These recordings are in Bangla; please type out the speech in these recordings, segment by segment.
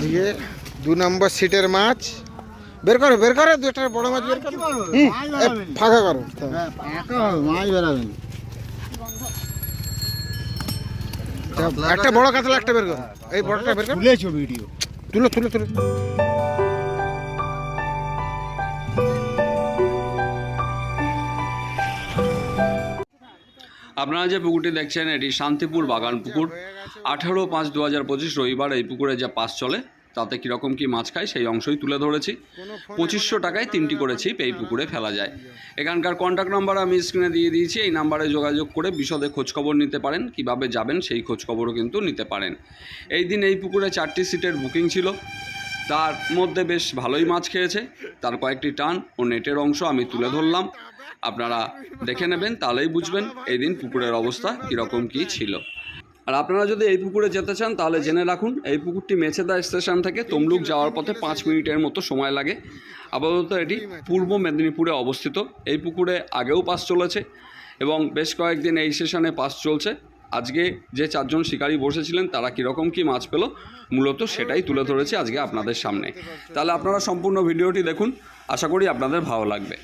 দিয়ে দু নম্বর সিটের মাছ। বের করো বের করো দুটার বড় মাছ বের করো। ফাঁকা করো। মাছ বেরাবেন। একটা- একটা বড় কাতলা একটা বের করো। এই বড়টা বের করো। তুলেছো ভিডিও। তুলো তুলো তুলো। আপনারা যে পুকুরটি দেখছেন, এটি শান্তিপুর বাগান পুকুর। আঠারো পাঁচ দু হাজার পঁচিশ রবিবার এই পুকুরে যা পাস চলে, তাতে কীরকম কী মাছ খায় সেই অংশই তুলে ধরেছি। পঁচিশশো টাকায় তিনটি করে ছিপ এই পুকুরে ফেলা যায়। এখানকার কন্ট্যাক্ট নাম্বার আমি স্ক্রিনে দিয়ে দিয়েছি, এই নাম্বারে যোগাযোগ করে বিশদে খোঁজখবর নিতে পারেন, কীভাবে যাবেন সেই খোঁজখবরও কিন্তু নিতে পারেন। এই দিন এই পুকুরে চারটি সিটের বুকিং ছিল। তার মধ্যে বেশ ভালোই মাছ খেয়েছে, তার কয়েকটি টান ও নেটের অংশ আমি তুলে ধরলাম। আপনারা দেখে নেবেন, তাহলেই বুঝবেন এই দিন পুকুরের অবস্থা কীরকম কী ছিল। আর আপনারা যদি এই পুকুরে যেতে চান, তাহলে জেনে রাখুন, এই পুকুরটি মেছেদা স্টেশন থেকে তমলুক যাওয়ার পথে পাঁচ মিনিটের মতো সময় লাগে। আপাতত এটি পূর্ব মেদিনীপুরে অবস্থিত। এই পুকুরে আগেও পাস চলেছে এবং বেশ কয়েকদিন এই সেশনে পাস চলছে। আজকে যে চারজন শিকারী বসেছিলেন, তারা কীরকম কী মাছ পেল, মূলত সেটাই তুলে ধরেছি আজকে আপনাদের সামনে। তাহলে আপনারা সম্পূর্ণ ভিডিওটি দেখুন। আশা করি আপনাদের ভালো লাগবে।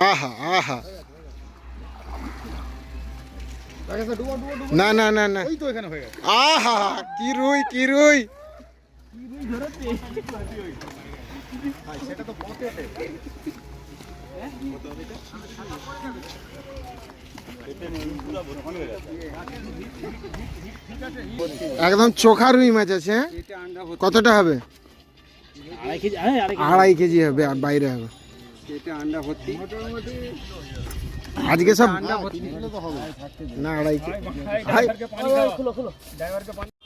আহা আহা। না না না না। আহা কি রুই কি রুই? একদম চোখা রুই মাছ আছে হ্যাঁ? কতটা হবে? আড়াই কেজি হবে আর বাইরে হবে। আর আন্ডা ভর্তি। আজকে সব না আড়াই খুলো খুলো বাবা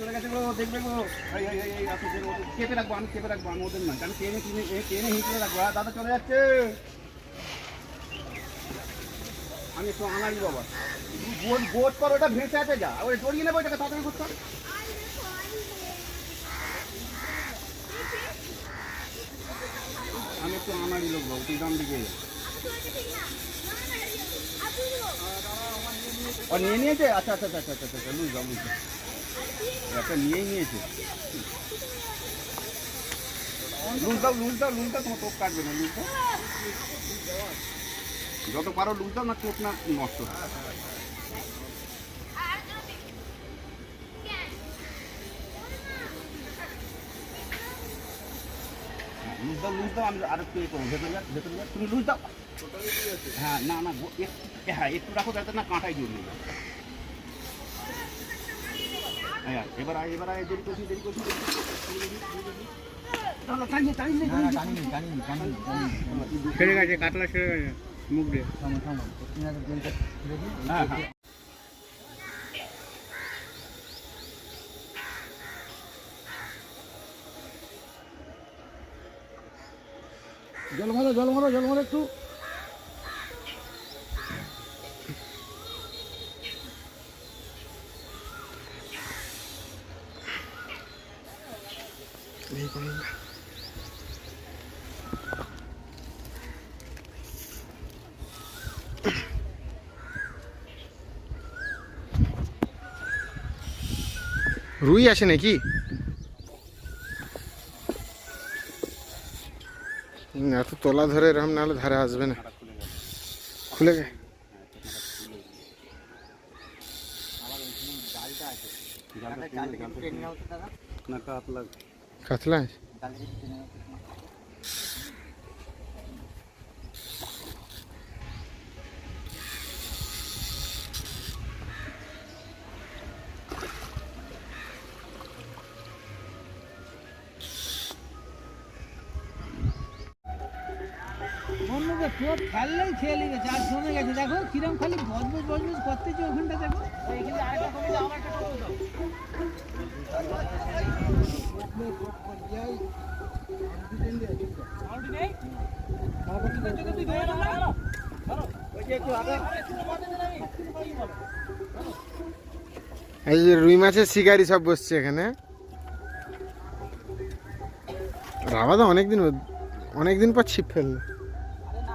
চলে গেছে দেখবে গো। রাখব, আমি চেপে রাখব, আমি ওদের নয় আমি টেনে টেনে টেনে হিঁচড়ে রাখব। দাদা চলে যাচ্ছে। আমি একটু আনাই বাবা। বোট কর, ওটা ভেসে আছে যা। ওই জড়িয়ে নেব ওটাকে তাড়াতাড়ি করতে আমি একটু আনাই লোক বাবু, তুই দাম দিকে ও, নিয়ে নিয়েছে? আচ্ছা আচ্ছা আচ্ছা আচ্ছা আচ্ছা বুঝলাম বুঝলাম একটা নিয়েই নিয়েছে। লুজ দাও লুজ তোমার টোপ কাটবে না যত পারো লুজ দাও না টোপ না নষ্ট। দাও আমি আর একটু ইয়ে করব, ভেতরে তুমি দাও হ্যাঁ না না হ্যাঁ একটু রাখো যাতে না কাঁটাই জড়িয়ে হ্যাঁ এবার আয় এবার আয় দেরি করছি দেরি করছি দেরি করছি। টানো, টানিয়ে, টানিয়ে, টানিয়ে। ছেড়ে গেছে কাতলা ছেড়ে গেছে মুখ দিয়ে। হ্যাঁ হ্যাঁ। জল মারো জল মারো জল মারো একটু। রুই আছে নাকি? হুম, এত তলা ধরে এরকম নাহলে ধারে আসবে না। খুলে গে না কাতলা কাতলা? টোপ খেয়ে নিয়েছে আর জমে গেছে। দেখো, কিরম খালি বজবজ বজবজ করতেছে ওখানটা, দেখো এইখানে আরেকটা কমে যাও আমার একটা টোপ দাও আউট নেই তুই ধরে নাও এই যে রুই মাছের শিকারি সব বসছে এখানে। রাবা তো অনেকদিন অনেকদিন পর ছিপ ফেলল। আরে না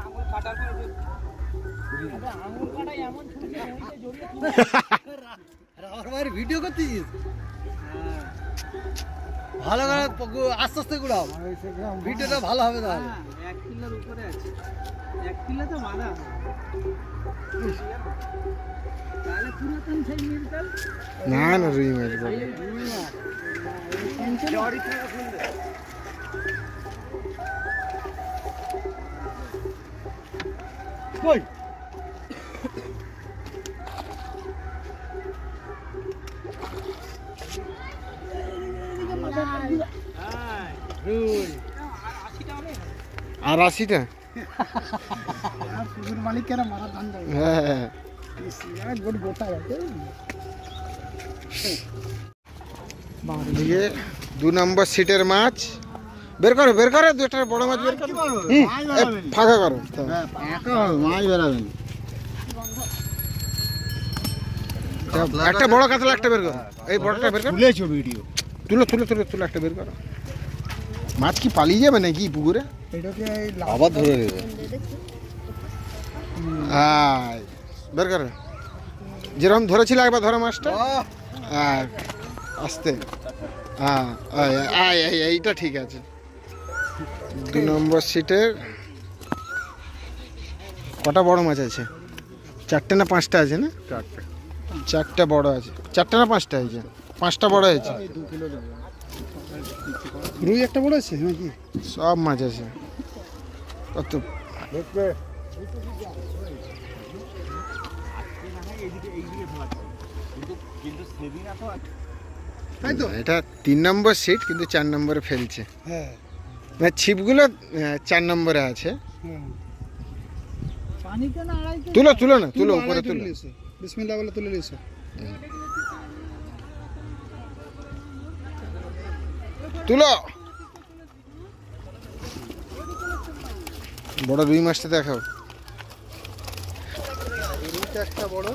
ভালো করে পকু- আস্তে আস্তে ঘুরাও। ভিডিওটা ভালো হবে তাহলে। হ্যাঁ, এক কিলোর উপরে আছে। এক কিলো তো বাঁধা। তাহলে পুরাতন সেই মিরকাল না না রুই মাছ। কই? আর আশিটা? দেয় হ্যাঁ। এদিকে দু নম্বর সিটের মাছ। বের করো বের করো দুটা বড় মাছ বের করো। ফাঁকা করো। মাছ বেরাবেন একটা- একটা বড় কাতলা একটা বের করো। এই বড়টা বের করো। তুলেছো ভিডিও। তুলো তুলো তুলো তুলো একটা বের করো। মাছ কি পালিয়ে যাবে নাকি পুকুরে? এটাকে আবার ধরে দেবে আয় বের করো। যেরকম ধরেছিল একবার ধরো মাছটা। আর আস্তে। হ্যাঁ আয় আয় আয় এইটা ঠিক আছে। দু নম্বর সিটের কটা বড় মাছ আছে? চারটে না পাঁচটা আছে না? চারটে। চারটা বড় আছে। চারটে না পাঁচটা আছে? পাঁচটা বড় আছে? রুই একটা বড় আছে নাকি? সব মাছ আছে। কত? তাই তো? এটা তিন নম্বর সিট কিন্তু চার নম্বরে ফেলছে। হ্যাঁ। ছিপগুলো চার নম্বরে আছে। তুলো তুলো না তুলো উপরে তুলো। বিসমিল্লাহ বলে তুলে নিয়েছো। তুলো। বড় রুই মাছটা দেখাও একটা বড়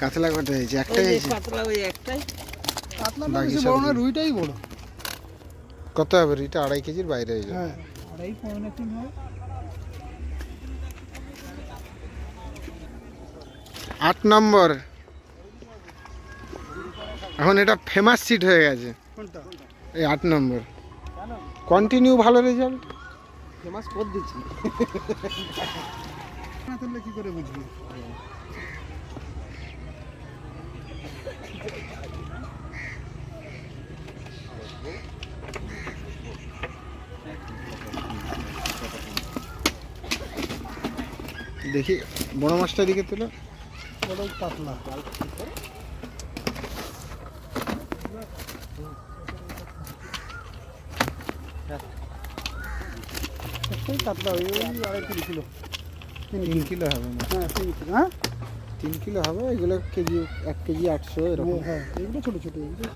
কাতলা কটা হয়েছে একটাই হয়েছে বেশি বড় না রুইটাই বড়। কত হবে রুইটা? আড়াই কেজির বাইরে হয়ে যাবে। হ্যাঁ আড়াই পৌনে তিন হয় আট নম্বর। এখন এটা ফেমাস সিট হয়ে গেছে। কোনটা? এই আট নম্বর। কন্টিনিউ ভালো রেজাল্ট ফেমাস কর দিচ্ছি। না তুললে কি করে বুঝবি? দেখি বড় মাছটা দিকে তুলো। বড় পাতলা। একটাই কাতলা ওই আড়াই তিন কিলো। তিন কিলো। হবে হ্যাঁ তিন কিলো হ্যাঁ? তিন কিলো হবে এগুলো কেজি এক কেজি আটশো এরকম। হ্যাঁ এগুলো ছোটো ছোটো এগুলো।